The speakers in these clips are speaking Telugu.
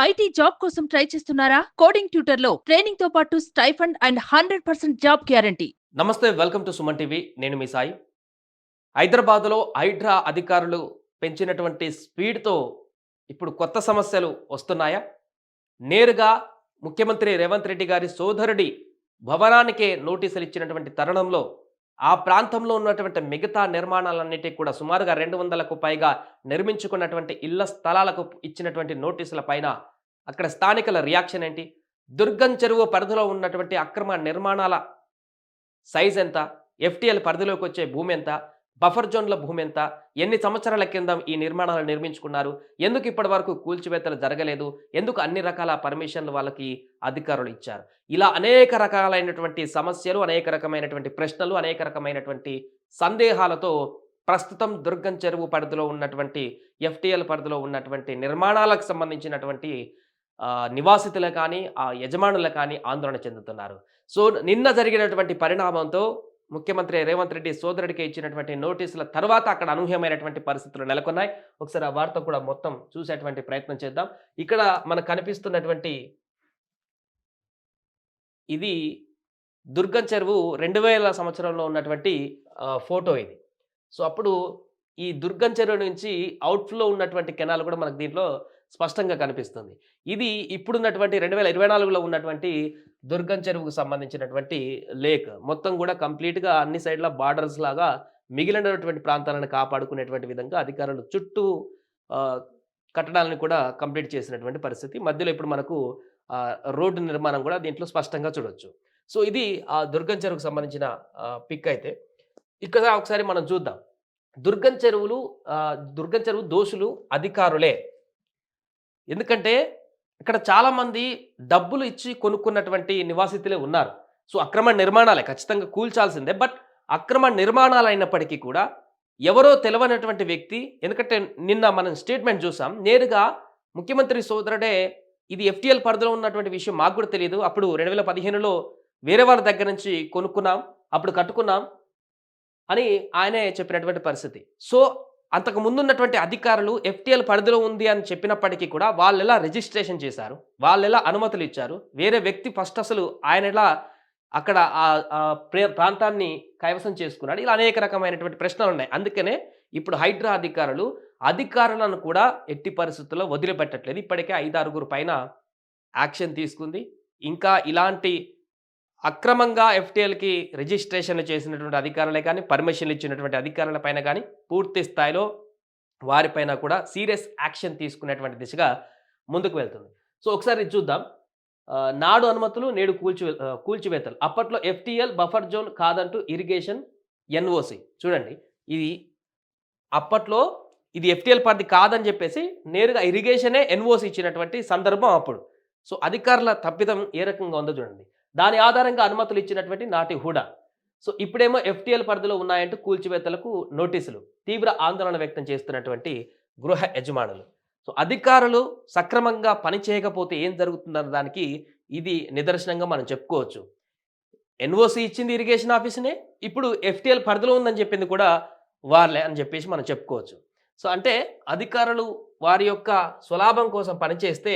ఐటీ జాబ్ కోసం ట్రై చేస్తున్నారా? కోడింగ్ ట్యూటర్లో ట్రైనింగ్తో పాటు stipend and hundred percent job guarantee. నమస్తే వెల్కమ్ టు సుమన్ టీవీ. నేను మీ సాయి. హైదరాబాద్లో హైడ్రా అధికారులు పెంచినటువంటి స్పీడ్తో ఇప్పుడు కొత్త సమస్యలు వస్తున్నాయా? నేరుగా ముఖ్యమంత్రి రేవంత్ రెడ్డి గారి సోదరుడి భవనానికే నోటీసులు ఇచ్చినటువంటి తరుణంలో ఆ ప్రాంతంలో ఉన్నటువంటి మిగతా నిర్మాణాలన్నిటికీ కూడా సుమారుగా రెండు వందలకు పైగా నిర్మించుకున్నటువంటి ఇళ్ళ స్థలాలకు ఇచ్చినటువంటి నోటీసుల పైన అక్కడ స్థానికుల రియాక్షన్ ఏంటి? దుర్గం చెరువు పరిధిలో ఉన్నటువంటి అక్రమ నిర్మాణాల సైజ్ ఎంత? ఎఫ్టీఎల్ పరిధిలోకి వచ్చే భూమి ఎంత? బఫర్ జోన్ల భూమి ఎంత? ఎన్ని సంవత్సరాల కింద ఈ నిర్మాణాలు నిర్మించుకున్నారు? ఎందుకు ఇప్పటి వరకు కూల్చివేతలు జరగలేదు? ఎందుకు అన్ని రకాల పర్మిషన్లు వాళ్ళకి అధికారులు ఇచ్చారు? ఇలా అనేక రకాలైనటువంటి సమస్యలు అనేక రకమైనటువంటి ప్రశ్నలు అనేక రకమైనటువంటి సందేహాలతో ప్రస్తుతం దుర్గం చెరువు పరిధిలో ఉన్నటువంటి ఎఫ్టీఎల్ పరిధిలో ఉన్నటువంటి నిర్మాణాలకు సంబంధించినటువంటి నివాసితులు కానీ ఆ యజమానులు కానీ ఆందోళన చెందుతున్నారు. సో నిన్న జరిగినటువంటి పరిణామంతో ముఖ్యమంత్రి రేవంత్ రెడ్డి సోదరుడికి ఇచ్చినటువంటి నోటీసుల తర్వాత అక్కడ అనూహ్యమైనటువంటి పరిస్థితులు నెలకొన్నాయి. ఒకసారి ఆ వార్త కూడా మొత్తం చూసేటువంటి ప్రయత్నం చేద్దాం. ఇక్కడ మనకు కనిపిస్తున్నటువంటి ఇది దుర్గం చెరువు రెండు వేల సంవత్సరంలో ఉన్నటువంటి ఫోటో ఇది. సో అప్పుడు ఈ దుర్గం చెరువు నుంచి అవుట్ఫ్లో ఉన్నటువంటి కెనాల్ కూడా మనకు దీంట్లో స్పష్టంగా కనిపిస్తుంది. ఇది ఇప్పుడున్నటువంటి రెండు వేల ఇరవై నాలుగులో ఉన్నటువంటి దుర్గం చెరువుకు సంబంధించినటువంటి లేక్. మొత్తం కూడా కంప్లీట్గా అన్ని సైడ్ల బార్డర్స్ లాగా మిగిలినటువంటి ప్రాంతాలను కాపాడుకునేటువంటి విధంగా అధికారులు చుట్టూ కట్టడాలను కూడా కంప్లీట్ చేసినటువంటి పరిస్థితి. మధ్యలో ఇప్పుడు మనకు రోడ్డు నిర్మాణం కూడా దీంట్లో స్పష్టంగా చూడొచ్చు. సో ఇది ఆ దుర్గం చెరువుకు సంబంధించిన పిక్ అయితే. ఇక్కడ ఒకసారి మనం చూద్దాం. దుర్గం చెరువులు దుర్గం చెరువు దోషులు అధికారులే. ఎందుకంటే ఇక్కడ చాలామంది డబ్బులు ఇచ్చి కొనుక్కున్నటువంటి నివాసితులే ఉన్నారు. సో అక్రమ నిర్మాణాలే ఖచ్చితంగా కూల్చాల్సిందే. బట్ అక్రమ నిర్మాణాలు అయినప్పటికీ కూడా ఎవరో తెలవనటువంటి వ్యక్తి ఎందుకంటే నిన్న మనం స్టేట్మెంట్ చూసాం నేరుగా ముఖ్యమంత్రి సోదరుడే ఇది ఎఫ్టీఎల్ పరిధిలో ఉన్నటువంటి విషయం మాకు కూడా తెలియదు. అప్పుడు రెండు వేల పదిహేనులో వేరే వాళ్ళ దగ్గర నుంచి కొనుక్కున్నాం అప్పుడు కట్టుకున్నాం అని ఆయనే చెప్పినటువంటి పరిస్థితి. సో అంతకు ముందున్నటువంటి అధికారులు ఎఫ్టీఎల్ పరిధిలో ఉంది అని చెప్పినప్పటికీ కూడా వాళ్ళు ఎలా రిజిస్ట్రేషన్ చేశారు? వాళ్ళు ఎలా అనుమతులు ఇచ్చారు? వేరే వ్యక్తి ఫస్ట్ అసలు ఆయన ఎలా అక్కడ ఆ- ప్రే- ప్రాంతాన్ని కైవసం చేసుకున్నాడు? ఇలా అనేక రకమైనటువంటి ప్రశ్నలు ఉన్నాయి. అందుకనే ఇప్పుడు హైడ్రా అధికారులు అధికారులను కూడా ఎట్టి పరిస్థితుల్లో వదిలిపెట్టట్లేదు. ఇప్పటికే ఐదారుగురు పైన యాక్షన్ తీసుకుంది. ఇంకా ఇలాంటి అక్రమంగా ఎఫ్టీఎల్కి రిజిస్ట్రేషన్లు చేసినటువంటి అధికారులే కానీ పర్మిషన్లు ఇచ్చినటువంటి అధికారుల పైన కానీ పూర్తి స్థాయిలో వారిపైన కూడా సీరియస్ యాక్షన్ తీసుకునేటువంటి దిశగా ముందుకు వెళ్తుంది. సో ఒకసారి ఇది చూద్దాం నాడు అనుమతులు నేడు కూల్చి కూల్చివేతలు. అప్పట్లో ఎఫ్టీఎల్ బఫర్ జోన్ కాదంటూ ఇరిగేషన్ ఎన్ఓసి చూడండి ఇది అప్పట్లో ఇది ఎఫ్టీఎల్ పరిధి కాదని చెప్పేసి నేరుగా ఇరిగేషనే ఎన్ఓసి ఇచ్చినటువంటి సందర్భం అప్పుడు. సో అధికారుల తప్పిదం ఏ రకంగా ఉందో చూడండి. దాని ఆధారంగా అనుమతులు ఇచ్చినటువంటి నాటి హుడా. సో ఇప్పుడేమో ఎఫ్టీఎల్ పరిధిలో ఉన్నాయంటూ కూల్చివేతలకు నోటీసులు తీవ్ర ఆందోళన వ్యక్తం చేస్తున్నటువంటి గృహ యజమానులు. సో అధికారులు సక్రమంగా పని చేయకపోతే ఏం జరుగుతుందన్న దానికి ఇది నిదర్శనంగా మనం చెప్పుకోవచ్చు. ఎన్ఓసి ఇచ్చింది ఇరిగేషన్ ఆఫీస్నే ఇప్పుడు ఎఫ్టీఎల్ పరిధిలో ఉందని చెప్పింది కూడా వాళ్ళే అని చెప్పేసి మనం చెప్పుకోవచ్చు. సో అంటే అధికారులు వారి యొక్క స్వలాభం కోసం పనిచేస్తే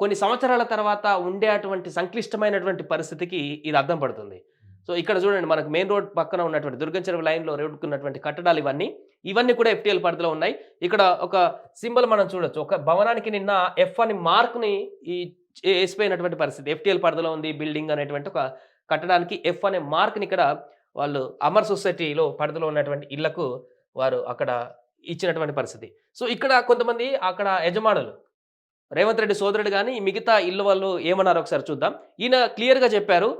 కొన్ని సంవత్సరాల తర్వాత ఉండే అటువంటి సంక్లిష్టమైనటువంటి పరిస్థితికి ఇది అర్థం పడుతుంది. సో ఇక్కడ చూడండి మనకు మెయిన్ రోడ్ పక్కన ఉన్నటువంటి దుర్గం చెరువు లైన్లో రోడ్డుకున్నటువంటి కట్టడాలు ఇవన్నీ ఇవన్నీ కూడా ఎఫ్టీఎల్ పరిధిలో ఉన్నాయి. ఇక్కడ ఒక సింబల్ మనం చూడొచ్చు. ఒక భవనానికి నిన్న ఎఫ్ అని మార్క్ని ఈ వేసిపోయినటువంటి పరిస్థితి. ఎఫ్టీఎల్ పరిధిలో ఉంది బిల్డింగ్ అనేటువంటి ఒక కట్టడానికి ఎఫ్ అనే మార్క్ని ఇక్కడ వాళ్ళు అమర్ సొసైటీలో పరిధిలో ఉన్నటువంటి ఇళ్ళకు వారు అక్కడ ఇచ్చినటువంటి పరిస్థితి. సో ఇక్కడ కొంతమంది అక్కడ యజమానులు రేవంత్ రెడ్డి సోదరుడు కానీ మిగతా ఇల్లు వాళ్ళు ఏమన్నారు ఒకసారి చూద్దాం. ఈయన క్లియర్గా చెప్పారు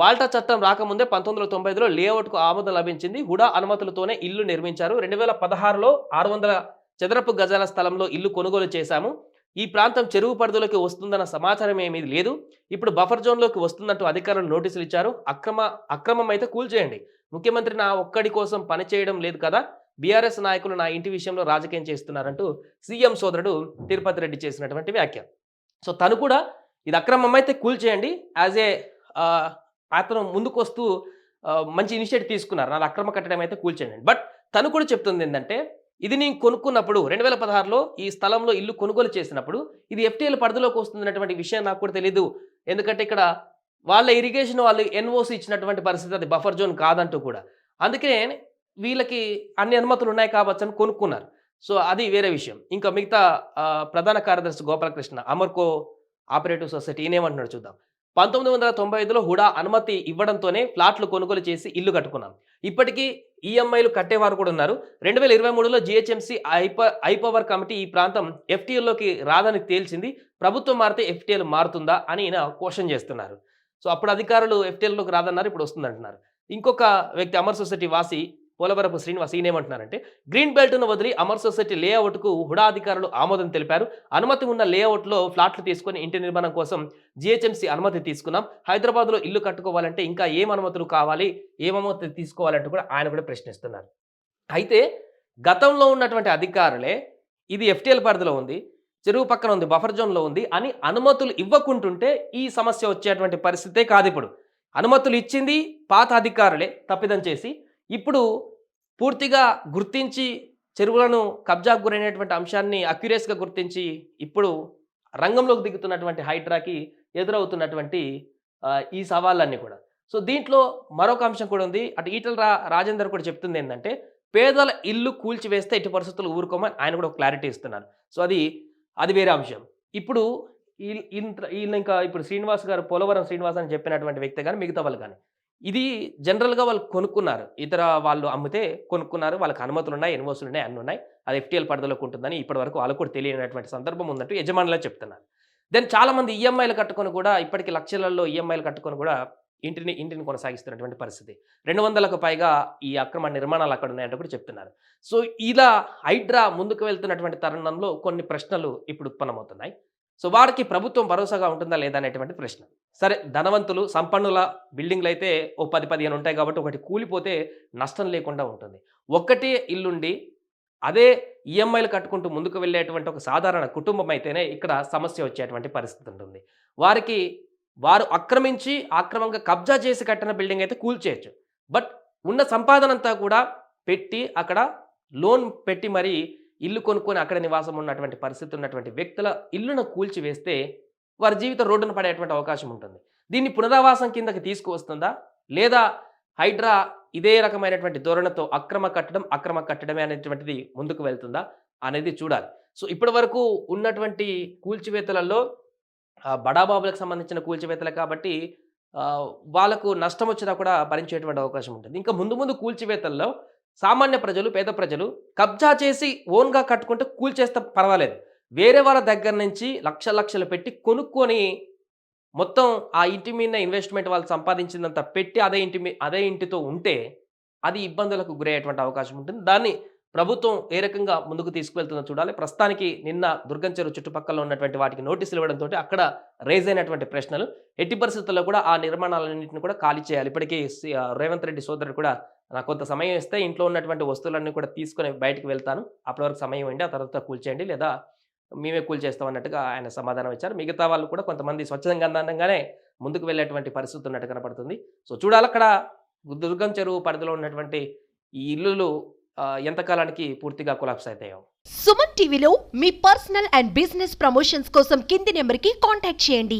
వాల్టా చట్టం రాకముందే పంతొమ్మిది వందల తొంభై ఐదులో లేఅవుట్కు ఆమోదం లభించింది హుడా అనుమతులతోనే ఇల్లు నిర్మించారు. రెండు వేల పదహారులో ఆరు వందల చదరపు గజాల స్థలంలో ఇల్లు కొనుగోలు చేశాము. ఈ ప్రాంతం చెరువు పరిధిలోకి వస్తుందన్న సమాచారం ఏమీ లేదు. ఇప్పుడు బఫర్ జోన్లోకి వస్తుందంటూ అధికారులు నోటీసులు ఇచ్చారు. అక్రమ అక్రమం అయితే కూల్చేయండి. ముఖ్యమంత్రి నా ఒక్కడి కోసం పని చేయడం లేదు కదా. బీఆర్ఎస్ నాయకులు నా ఇంటి విషయంలో రాజకీయం చేస్తున్నారంటూ సీఎం సోదరుడు తిరుపతి రెడ్డి చేసినటువంటి వ్యాఖ్య సో తను కూడా ఇది అక్రమం అయితే కూల్చేయండి యాజ్ ఏ అతను ముందుకు వస్తూ మంచి ఇనిషియేటివ్ తీసుకున్నారు. నాది అక్రమ కట్టడం అయితే కూల్చేయండి బట్ తను కూడా చెప్తుంది ఏంటంటే ఇది నేను కొనుక్కున్నప్పుడు రెండు వేల పదహారులో ఈ స్థలంలో ఇల్లు కొనుగోలు చేసినప్పుడు ఇది ఎఫ్టీఎల్ పరిధిలోకి వస్తుందన్నటువంటి విషయం నాకు కూడా తెలియదు ఎందుకంటే ఇక్కడ వాళ్ళ ఇరిగేషన్ వాళ్ళు ఎన్ఓసి ఇచ్చినటువంటి పరిస్థితి అది బఫర్ జోన్ కాదంటూ కూడా. అందుకే వీళ్ళకి అన్ని అనుమతులు ఉన్నాయి కావచ్చు అని కొనుక్కున్నారు. సో అది వేరే విషయం. ఇంకా మిగతా ప్రధాన కార్యదర్శి గోపాలకృష్ణ అమర్కో ఆపరేటివ్ సొసైటీ ఈయనేమంటున్నాడు చూద్దాం. పంతొమ్మిది వందల తొంభై ఐదులో హుడా అనుమతి ఇవ్వడంతోనే ఫ్లాట్లు కొనుగోలు చేసి ఇల్లు కట్టుకున్నాం. ఇప్పటికీ ఈఎంఐలు కట్టేవారు కూడా ఉన్నారు. రెండు వేల ఇరవై మూడులో జిహెచ్ఎంసీ ఐప ఐపవర్ కమిటీ ఈ ప్రాంతం ఎఫ్టీఎల్లోకి రాదని తేల్చింది. ప్రభుత్వం మారితే ఎఫ్టీఎల్ మారుతుందా అని ఈయన క్వశ్చన్ చేస్తున్నారు. సో అప్పుడు అధికారులు ఎఫ్టీఎల్లోకి రాదన్నారు ఇప్పుడు వస్తుందంటున్నారు. ఇంకొక వ్యక్తి అమర్ సొసైటీ వాసి పోలవరపు శ్రీనివాస్ ఈయనేమంటున్నారంటే గ్రీన్ బెల్ట్ను వదిలి అమర్ సొసైటీ లేఅవుట్కు హుడా అధికారులు ఆమోదం తెలిపారు. అనుమతి ఉన్న లేఅవుట్లో ఫ్లాట్లు తీసుకొని ఇంటి నిర్మాణం కోసం జిహెచ్ఎంసీ అనుమతి తీసుకున్నాం. హైదరాబాద్లో ఇల్లు కట్టుకోవాలంటే ఇంకా ఏం అనుమతులు కావాలి? ఏం అనుమతి తీసుకోవాలంటూ కూడా ఆయన కూడా ప్రశ్నిస్తున్నారు. అయితే గతంలో ఉన్నటువంటి అధికారులే ఇది ఎఫ్టీఎల్ పరిధిలో ఉంది చెరువు పక్కన ఉంది బఫర్ జోన్లో ఉంది అని అనుమతులు ఇవ్వకుంటుంటే ఈ సమస్య వచ్చేటువంటి పరిస్థితే కాదు ఇప్పుడు. అనుమతులు ఇచ్చింది పాత అధికారులే తప్పిదం చేసి ఇప్పుడు పూర్తిగా గుర్తించి చెరువులను కబ్జాకు గురైనటువంటి అంశాన్ని అక్యురేస్గా గుర్తించి ఇప్పుడు రంగంలోకి దిగుతున్నటువంటి హైడ్రాకి ఎదురవుతున్నటువంటి ఈ సవాళ్ళన్నీ కూడా. సో దీంట్లో మరొక అంశం కూడా ఉంది. అటు ఈటల రా రాజేందర్ కూడా చెప్తుంది ఏంటంటే పేదల ఇల్లు కూల్చివేస్తే ఇటు పరిస్థితులు ఊరుకోమని ఆయన కూడా ఒక క్లారిటీ ఇస్తున్నారు. సో అది అది వేరే అంశం. ఇప్పుడు ఈ- ఇంత ఇంకా ఇప్పుడు శ్రీనివాస్ గారు పోలవరం శ్రీనివాస్ అని చెప్పినటువంటి వ్యక్తి కానీ మిగతా వాళ్ళు కానీ ఇది జనరల్గా వాళ్ళు కొనుక్కున్నారు. ఇతర వాళ్ళు అమ్మితే కొనుక్కున్నారు. వాళ్ళకి అనుమతులు ఉన్నాయి ఎన్ఓసులు ఉన్నాయి అన్ని ఉన్నాయి అది ఎఫ్టీఎల్ పరిధిలోకి ఉంటుందని ఇప్పటివరకు వాళ్ళకు కూడా తెలియనటువంటి సందర్భం ఉందంటూ యజమానులే చెప్తున్నారు. దెన్ చాలామంది ఈఎంఐలు కట్టుకొని కూడా ఇప్పటికి లక్షలలో ఈఎంఐలు కట్టుకొని కూడా ఇంటిని ఇంటిని కొనసాగిస్తున్నటువంటి పరిస్థితి. రెండు వందలకు పైగా ఈ అక్రమ నిర్మాణాలు అక్కడ ఉన్నాయంటూ కూడా చెప్తున్నారు. సో ఇలా హైడ్రా ముందుకు వెళ్తున్నటువంటి తరుణంలో కొన్ని ప్రశ్నలు ఇప్పుడు ఉత్పన్నమవుతున్నాయి. సో వారికి ప్రభుత్వం భరోసాగా ఉంటుందా లేదా అనేటువంటి ప్రశ్న. సరే ధనవంతులు సంపన్నుల బిల్డింగ్లు అయితే ఓ పది పదిహేను ఉంటాయి కాబట్టి ఒకటి కూలిపోతే నష్టం లేకుండా ఉంటుంది. ఒక్కటే ఇల్లుండి అదే ఈఎంఐలు కట్టుకుంటూ ముందుకు వెళ్ళేటువంటి ఒక సాధారణ కుటుంబం అయితేనే ఇక్కడ సమస్య వచ్చేటువంటి పరిస్థితి ఉంటుంది వారికి వారు ఆక్రమించి ఆక్రమంగా కబ్జా చేసి కట్టిన బిల్డింగ్ అయితే కూల్చేయచ్చు. బట్ ఉన్న సంపాదన అంతా కూడా పెట్టి అక్కడ లోన్ పెట్టి మరీ ఇల్లు కొనుక్కొని అక్కడ నివాసం ఉన్నటువంటి పరిస్థితి ఉన్నటువంటి వ్యక్తుల ఇల్లును కూల్చివేస్తే వారి జీవితం రోడ్డున పడేటువంటి అవకాశం ఉంటుంది. దీన్ని పునరావాసం కిందకి తీసుకువస్తుందా? లేదా హైడ్రా ఇదే రకమైనటువంటి ధోరణితో అక్రమ కట్టడం అక్రమ కట్టడమే అనేటువంటిది ముందుకు వెళ్తుందా అనేది చూడాలి. సో ఇప్పటి వరకు ఉన్నటువంటి కూల్చివేతలలో బడాబాబులకు సంబంధించిన కూల్చివేతలు కాబట్టి వాళ్ళకు నష్టం వచ్చినా కూడా భరించేటువంటి అవకాశం ఉంటుంది. ఇంకా ముందు ముందు కూల్చివేతల్లో సామాన్య ప్రజలు పేద ప్రజలు కబ్జా చేసి ఓన్గా కట్టుకుంటే కూల్చేస్తే పర్వాలేదు. వేరే వాళ్ళ దగ్గర నుంచి లక్ష లక్షలు పెట్టి కొనుక్కొని మొత్తం ఆ ఇంటి మీద ఇన్వెస్ట్మెంట్ వాళ్ళు సంపాదించిందంత పెట్టి అదే ఇంటి మీ అదే ఇంటితో ఉంటే అది ఇబ్బందులకు గురయ్యేటువంటి అవకాశం ఉంటుంది. దాన్ని ప్రభుత్వం ఏ రకంగా ముందుకు తీసుకువెళ్తుందో చూడాలి. ప్రస్తుతానికి నిన్న దుర్గం చెరువు చుట్టుపక్కల ఉన్నటువంటి వాటికి నోటీసులు ఇవ్వడంతో అక్కడ రేజ్ అయినటువంటి ప్రశ్నలు. ఎట్టి పరిస్థితుల్లో కూడా ఆ నిర్మాణాలన్నింటిని కూడా ఖాళీ చేయాలి. ఇప్పటికీ రేవంత్ రెడ్డి సోదరుడు కూడా నాకు కొంత సమయం ఇస్తే ఇంట్లో ఉన్నటువంటి వస్తువులన్నీ కూడా తీసుకొని బయటకు వెళ్తాను. అప్పటి వరకు సమయం ఉండి ఆ తర్వాత కూల్చేయండి లేదా మేమే కూల్చేస్తాం అన్నట్టుగా ఆయన సమాధానం ఇచ్చారు. మిగతా వాళ్ళు కూడా కొంతమంది స్వచ్ఛందంగానే ముందుకు వెళ్ళేటువంటి పరిస్థితి ఉన్నట్టు కనపడుతుంది. సో చూడాలి అక్కడ దుర్గం చెరువు పరిధిలో ఉన్నటువంటి ఈ ఇల్లులు ఎంతకాలానికి పూర్తిగా కొలాప్స్ అవుతాయో సుమన్ టీవీలో మీ పర్సనల్ అండ్ బిజినెస్ ప్రమోషన్స్ కోసం కింది నెంబర్కి కాంటాక్ట్ చేయండి.